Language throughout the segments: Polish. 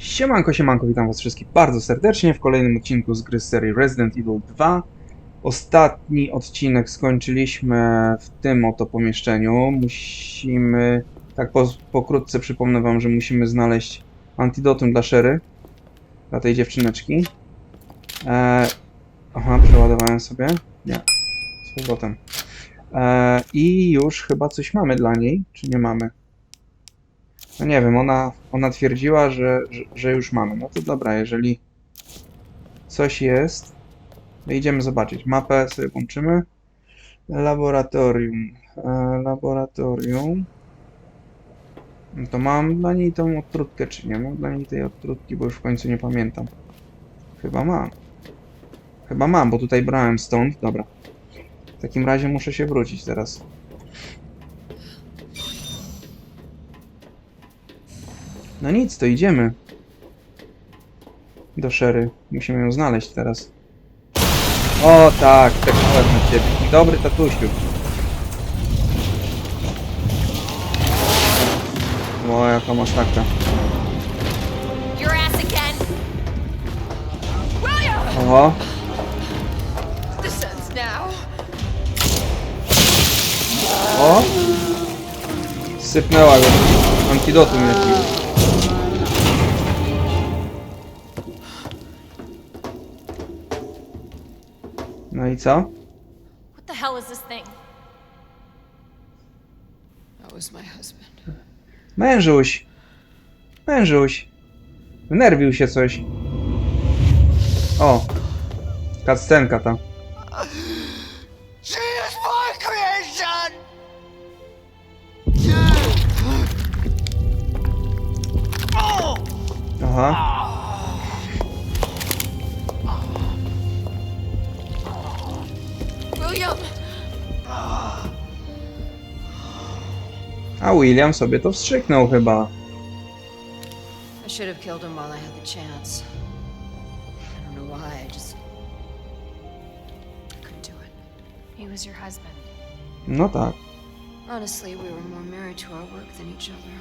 Siemanko, siemanko, witam was wszystkich bardzo serdecznie w kolejnym odcinku z gry z serii Resident Evil 2. Ostatni odcinek skończyliśmy w tym oto pomieszczeniu. Musimy, tak po, pokrótce przypomnę wam, że musimy znaleźć antidotum dla Sherry, dla tej dziewczyneczki. E, aha, przeładowałem sobie. Nie, z powrotem. E, I już chyba coś mamy dla niej, czy nie mamy? No nie wiem, ona, ona twierdziła, że, że, że już mamy. No to dobra, jeżeli coś jest, to idziemy zobaczyć. Mapę sobie włączymy. Laboratorium. E, laboratorium. No to mam dla niej tą odtrutkę, czy nie mam dla niej tej odtrutki, bo już w końcu nie pamiętam. Chyba mam. Chyba mam, bo tutaj brałem stąd. Dobra. W takim razie muszę się wrócić teraz. No nic, to idziemy. Do Sherry. Musimy ją znaleźć teraz. O tak, czekałem na ciebie. Dobry tatusiu. O, jaka masakra. Oho, o! Sypnęła go. Antidotum jakiegoś. No i co? What the hell is this thing? That was my husband. Mężuś! Mężuś! Wnerwił się coś. O! Kaccenka ta. She is my creation! Aha. William! A William sobie to wstrzyknął chyba. I should have killed him while I had the chance. I don't know why, I just. I couldn't do it. He was your husband. No tak. Honestly, we were more married to our work than each other.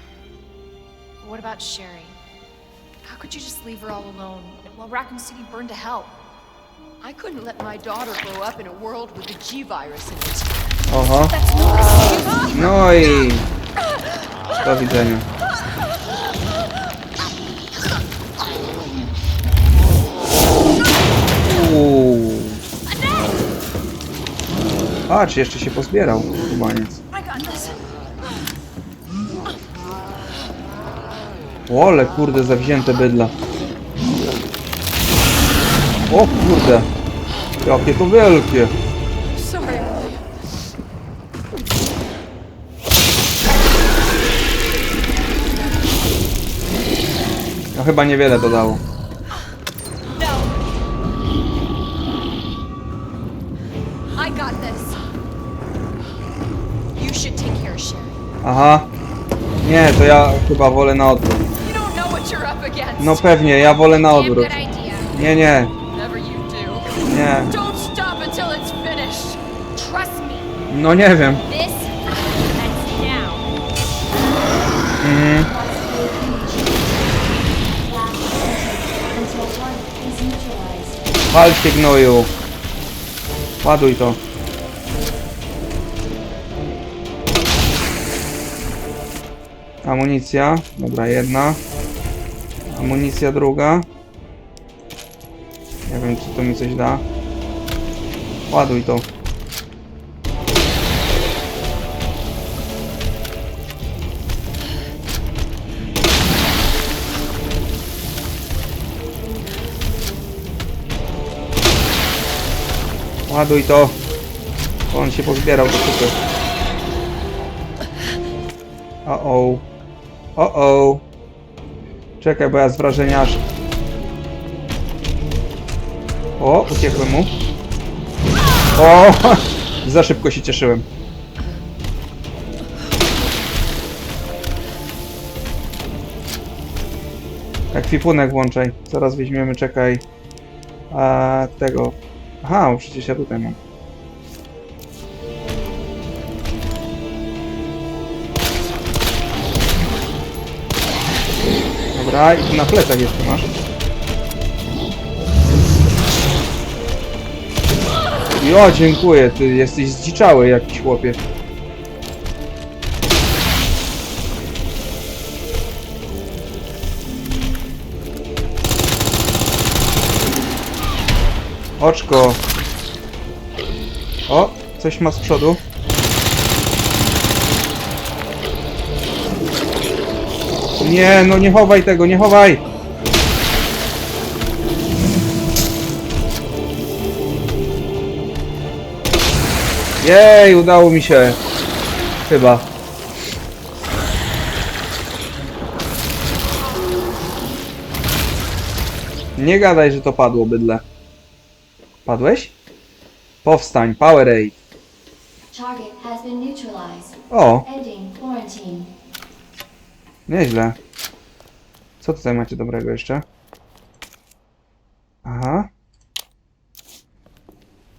What about Sherry? How could you just leave her all alone while Raccoon City burned to hell? I couldn't let my daughter grow up in a world with the G virus in it. Oho. No i... Do widzenia. Uuu. Patrz, jeszcze się pozbierał, kubaniec. Ole, kurde, zawzięte bydla. O kurde. Jakie to wielkie. No chyba niewiele dodało. Aha. Nie, to ja chyba wolę na odwrót. No pewnie, ja wolę na odwrót. Nie, nie. Nie. Don't stop until it's finished. Trust me. No nie wiem. This ends now. Mhm. until one is neutralized. Walcie gnoju. Ładuj to. Amunicja. Dobra, jedna. Amunicja druga. Nie wiem, czy to mi coś da. Ładuj to. Ładuj to. On się pozbierał do kupy. O o. O o. Czekaj, bo ja z wrażenia aż... O, uciekłem mu. O! Za szybko się cieszyłem. Ekwipunek włączaj. Zaraz weźmiemy, czekaj. A tego. Aha, przecież ja tutaj mam. Dobra, i na plecach jeszcze masz. Jo, dziękuję, ty jesteś zdziczały jakiś chłopie. Oczko. O, coś ma z przodu. Nie, no nie chowaj tego, nie chowaj! Jej, udało mi się. Chyba. Nie gadaj, że to padło, bydle. Padłeś? Powstań, Powerade. O, nieźle. Co tutaj macie dobrego jeszcze? Aha.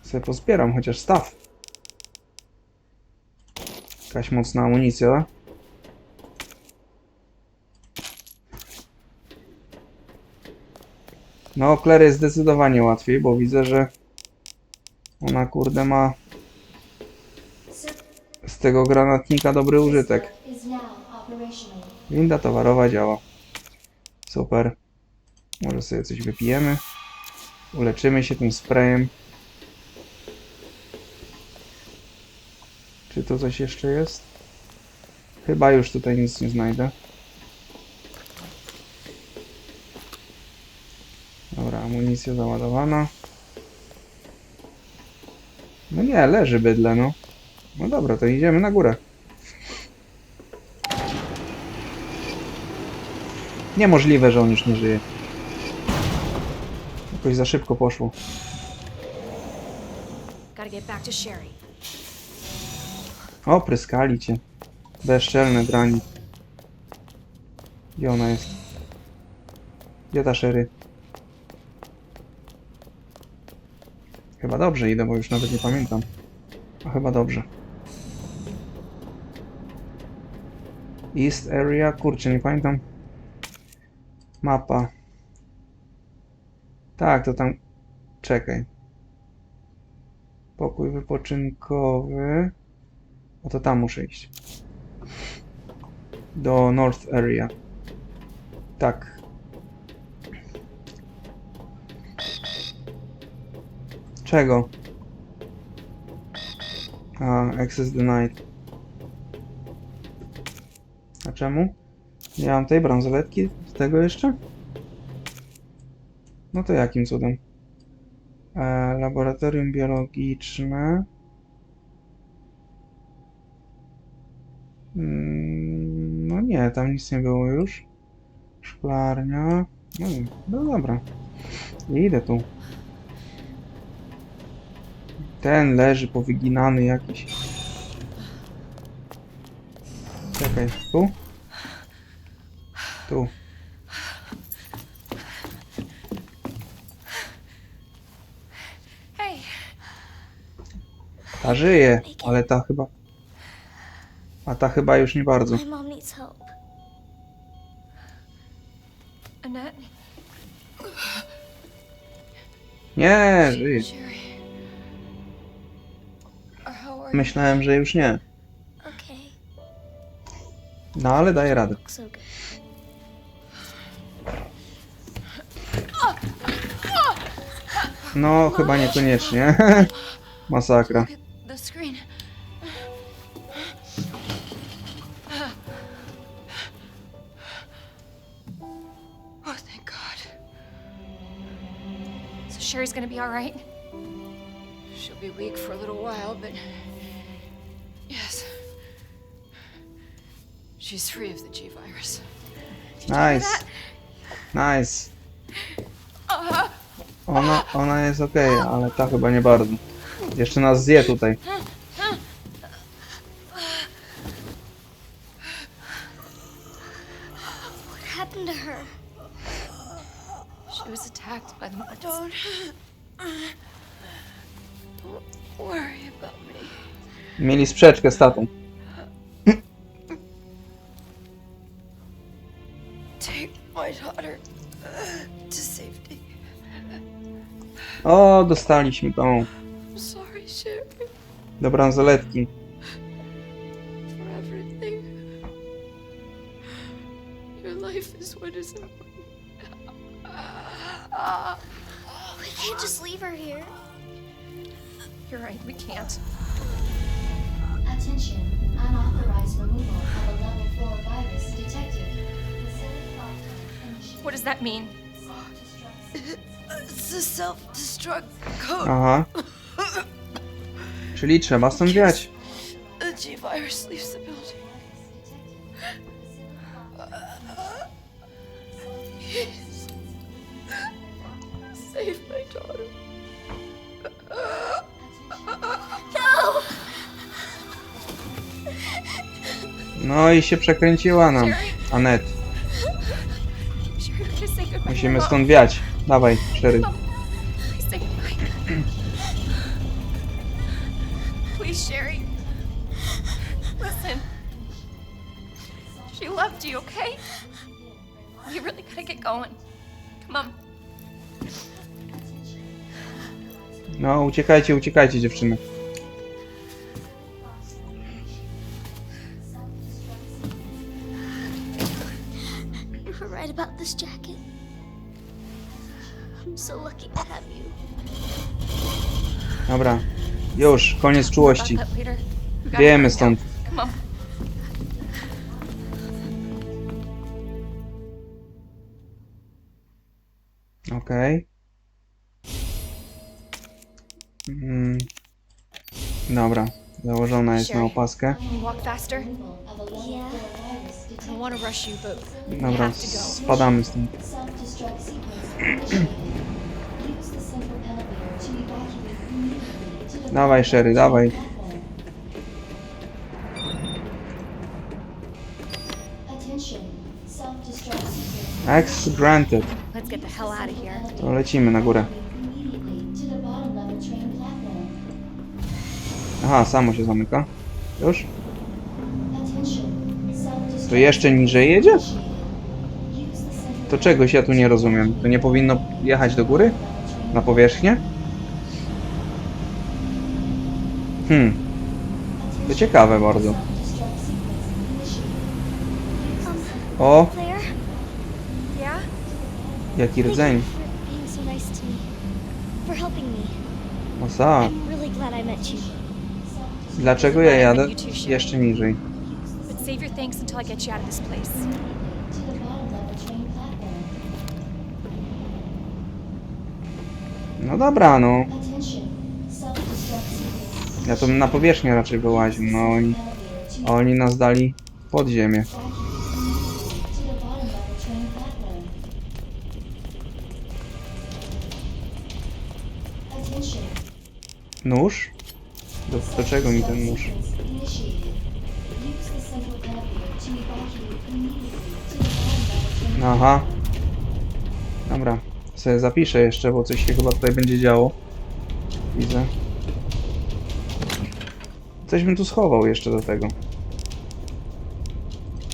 Sobie pozbieram chociaż staw. Jakaś mocna amunicja. No, Claire jest zdecydowanie łatwiej, bo widzę, że ona kurde ma z tego granatnika dobry użytek. Winda towarowa działa. Super. Może sobie coś wypijemy. Uleczymy się tym sprayem. Tu coś jeszcze jest? Chyba już tutaj nic nie znajdę. Dobra, amunicja załadowana. No nie, leży bydle, no. No dobra, to idziemy na górę. Niemożliwe, że on już nie żyje. Jakoś za szybko poszło. Gotta get back to Sherry. O, pryskali cię. Bezczelne drani. Gdzie ona jest? Gdzie ta Sherry? Chyba dobrze idę, bo już nawet nie pamiętam. A chyba dobrze. East Area? Kurczę, nie pamiętam. Mapa. Tak, to tam... Czekaj. Pokój wypoczynkowy. No to tam muszę iść. Do North Area. Tak. Czego? A, access denied. A czemu? Nie mam tej bransoletki z tego jeszcze? No to jakim cudem? E, laboratorium biologiczne. Mm, No nie, tam nic nie było już. Szklarnia. No, no dobra. Idę tu. Ten leży powyginany jakiś. Czekaj, tu? Tu. Ta żyje, ale ta chyba... A ta chyba już nie bardzo. My mom needs help. Annette? Nie, you? Myślałem, że już nie. No ale daje radę. No, chyba niekoniecznie. Masakra. Sherry's gonna be alright? She'll be weak for a little while, but. Yes. She's free of the G virus. Nice. Nice. Ona, ona jest okej, ale ta chyba nie bardzo. Jeszcze nas zje tutaj. What happened to her? She was attacked by the. Don't. worry about me. Mieli sprzeczkę z tatą. take my daughter to safety. O, dostaliśmy tą I'm sorry, Sherry, do What does that mean? It's a self-destruct code. Aha. Czyli trzeba stąd wiać. The G-virus leaves the building. Save my daughter. No i się przekręciła nam. Anet. Musimy stąd wiać. Dawaj, Sherry. Please say goodbye. Please, Sherry. Listen. She loved you, okay? We really gotta get going. Come on. No, uciekajcie, uciekajcie dziewczyny. Już, koniec czułości. Wiemy stąd. Okej. Mm. Dobra, założona jest na opaskę. Can you walk faster? Of a level Yeah. 4 virus I don't detected. want to rush you, but we Dobra, spadamy stąd. Dawaj, Sherry, dawaj. Access granted. Let's get the hell out of here. To lecimy na górę. Aha, samo się zamyka. Już? To jeszcze niżej jedzie? To czegoś ja tu nie rozumiem. To nie powinno jechać do góry? Na powierzchnię? Hmm, to ciekawe bardzo. O, jaki rdzeń. Osa, dlaczego ja jadę jeszcze niżej? No dobra, no. Ja to na powierzchnię raczej wyłaził. No oni, oni nas dali pod ziemię. Nóż? Do, do czego mi ten nóż? Aha. Dobra, sobie zapiszę jeszcze, bo coś się chyba tutaj będzie działo. Widzę. Coś bym tu schował jeszcze do tego.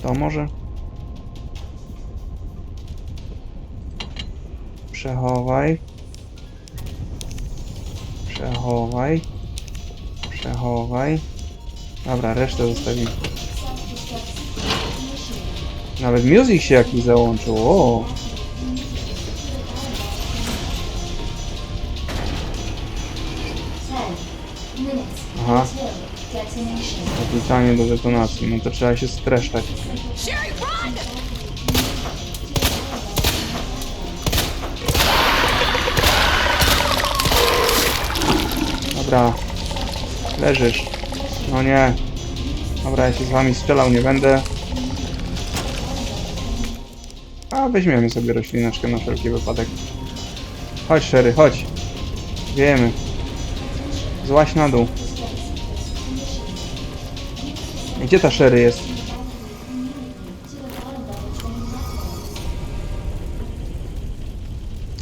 To może? Przechowaj. Przechowaj. Przechowaj. Dobra, resztę zostawimy. Nawet music się jakiś załączył. O, Aha. Wrzucanie do detonacji. No to trzeba się streszczać. Dobra. Leżysz. No nie. Dobra, ja się z wami strzelał nie będę. A weźmiemy sobie roślineczkę na wszelki wypadek. Chodź, Sherry, chodź. Wiemy. Złaś na dół. Gdzie ta Sherry jest?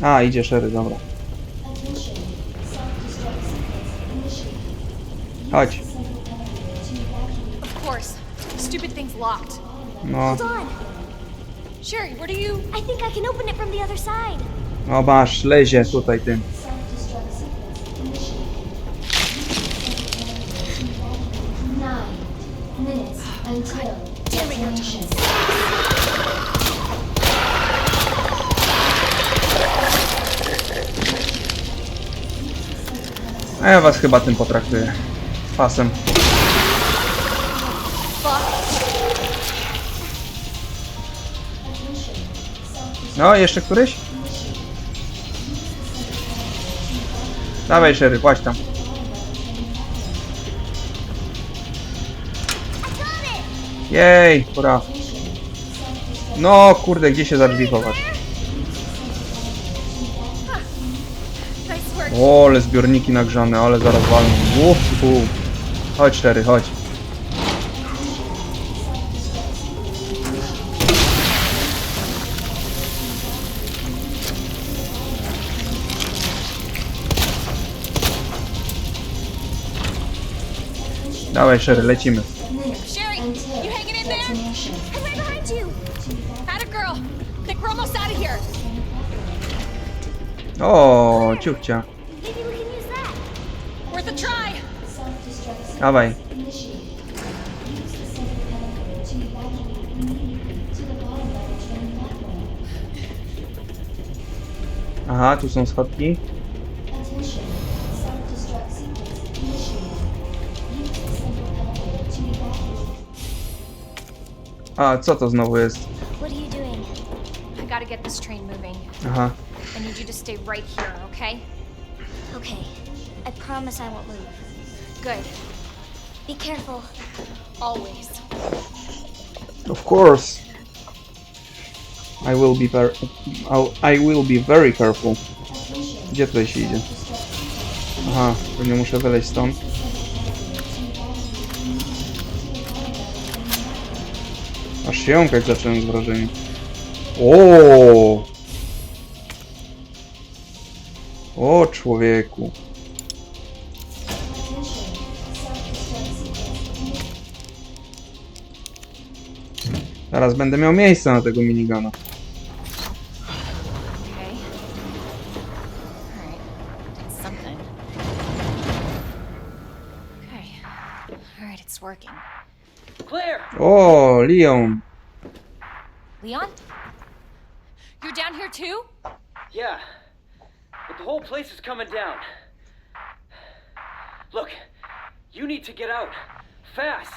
A, idzie Sherry, dobra. Chodź. Central elevator to evacuate Of course. Stupid thing's locked. No, Hold on. Sherry, what are you? I think I can open it from the other side. O masz, lezie tutaj tym. A ja was chyba tym potraktuję. Pasem. No, jeszcze któryś? Dawaj, Sherry, właśnie tam. Jej, pora. No, kurde, gdzie się za chować? O, ale zbiorniki nagrzane, ale zaraz walną. Uhu. Chodź, Sherry, chodź. Dawaj, Sherry, lecimy. Initiated. Use the central elevator to evacuate. A, co to znowu jest? Aha. I need you to stay right here, okay? Okay. I promise I won't move. Good. Be careful. Always. Of course. I will be ver I'll, I will be very careful. Gdzie tutaj się idzie? Aha, pewnie muszę wyleźć stąd. Aż się jąkać zacząłem z wrażenia. O! O człowieku. Teraz będę miał miejsce na tego minigana. O, Leon. Leon? You're down here too? Yeah, but the whole place is coming down. Look, you need to get out. Fast!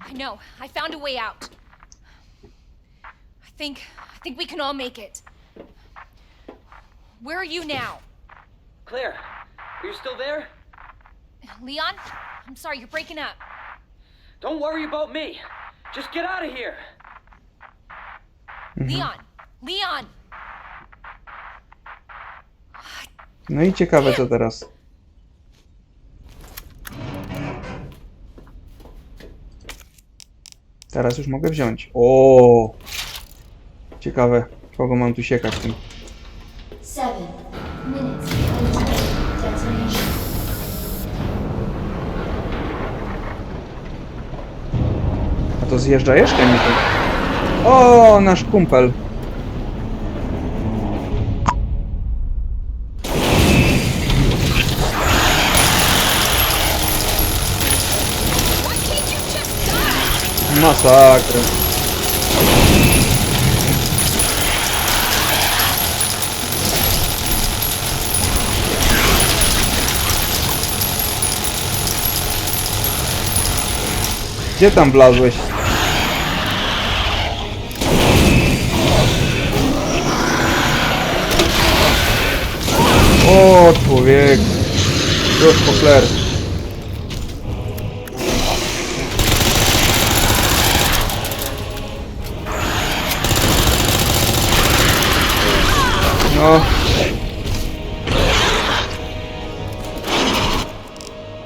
I know. I found a way out. I think I think we can all make it. Where are you now? Claire, are you still there? Leon? I'm sorry, you're breaking up. Don't worry about me. Just get out of here. Mm-hmm. Leon! Leon! No i ciekawe co teraz. Teraz już mogę wziąć. O! Ciekawe, kogo mam tu siekać tym. A to zjeżdża jeszcze mi tu. O, nasz kumpel. Masakra. Gdzie tam wlazłeś? O, człowiek. Już po fler. No.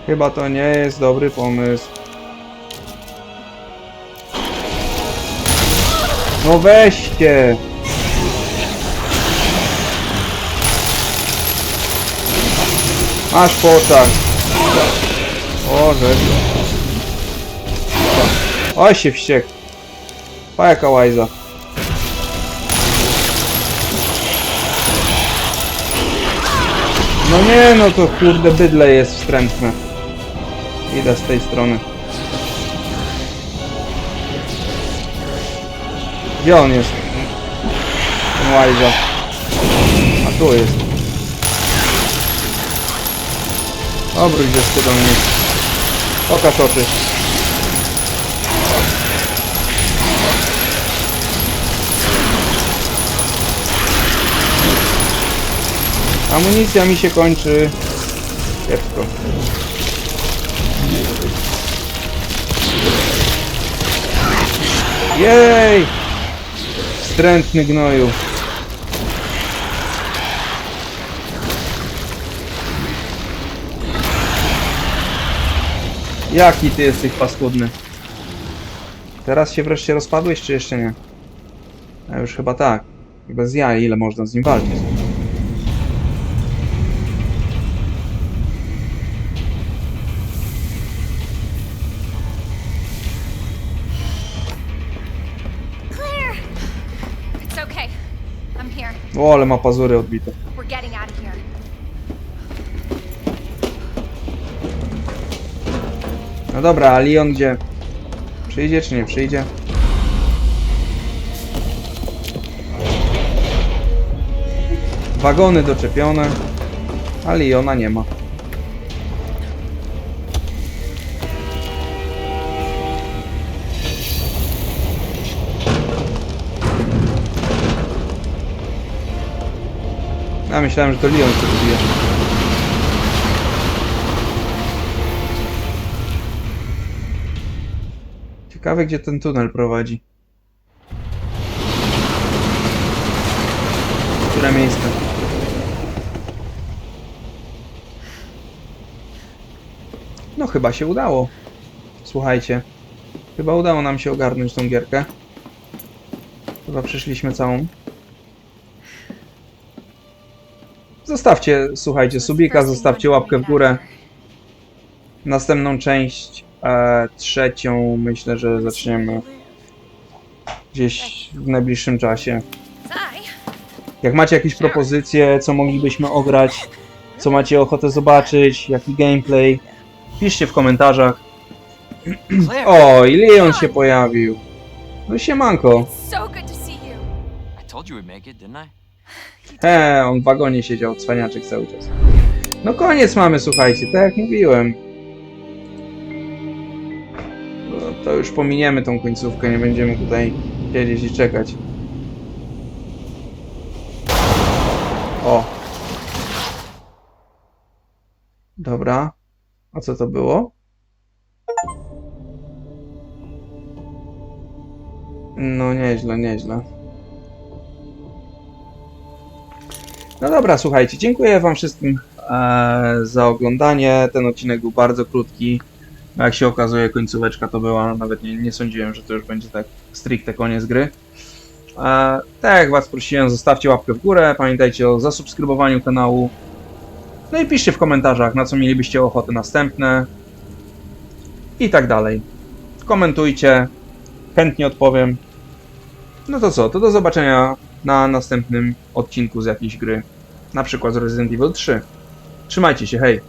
Chyba to nie jest dobry pomysł. No weźcie! Masz po oczach. O, rzecz. O, się wściekł. Pa jaka łajza. No nie, no to kurde bydle jest wstrętne. Idę z tej strony. Gdzie on jest? Ten łajza. A tu jest. Obróć się do mnie. Pokaż oczy. Amunicja mi się kończy. Kiepsko. Jej! Wstrętny gnoju. Jaki ty jesteś paskudny. Teraz się wreszcie rozpadłeś, czy jeszcze nie? A już chyba tak. Bez jaj, ile można z nim walczyć? O, ale ma pazury odbite. No dobra, a Leon gdzie? Przyjdzie czy nie przyjdzie? Wagony doczepione, a Leona nie ma. Ja myślałem, że to Leon się wybije. Ciekawe, gdzie ten tunel prowadzi. Które miejsce? No chyba się udało. Słuchajcie. Chyba udało nam się ogarnąć tą gierkę. Chyba przeszliśmy całą. Zostawcie, słuchajcie, subika, zostawcie łapkę w górę. Następną część, e, trzecią, myślę, że zaczniemy gdzieś w najbliższym czasie. Jak macie jakieś propozycje, co moglibyśmy ograć, co macie ochotę zobaczyć, jaki gameplay, piszcie w komentarzach. O, i Leon się pojawił. No siemanko. So good to see you. I told you we'd make it, didn't I? He, on w wagonie siedział, cwaniaczek cały czas. No koniec mamy, słuchajcie, tak jak mówiłem. No, to już pominiemy tą końcówkę, nie będziemy tutaj siedzieć i czekać. O. Dobra. A co to było? No nieźle, nieźle. No dobra, słuchajcie, dziękuję wam wszystkim e, za oglądanie. Ten odcinek był bardzo krótki. No Jak się okazuje, końcóweczka to była, nawet nie, nie sądziłem, że to już będzie tak stricte koniec gry. E, tak jak was prosiłem, zostawcie łapkę w górę, pamiętajcie o zasubskrybowaniu kanału. No i piszcie w komentarzach, na co mielibyście ochotę następne. I tak dalej. Komentujcie, chętnie odpowiem. No to co, to do zobaczenia na następnym odcinku z jakiejś gry. Na przykład z Resident Evil 3. Trzymajcie się, hej!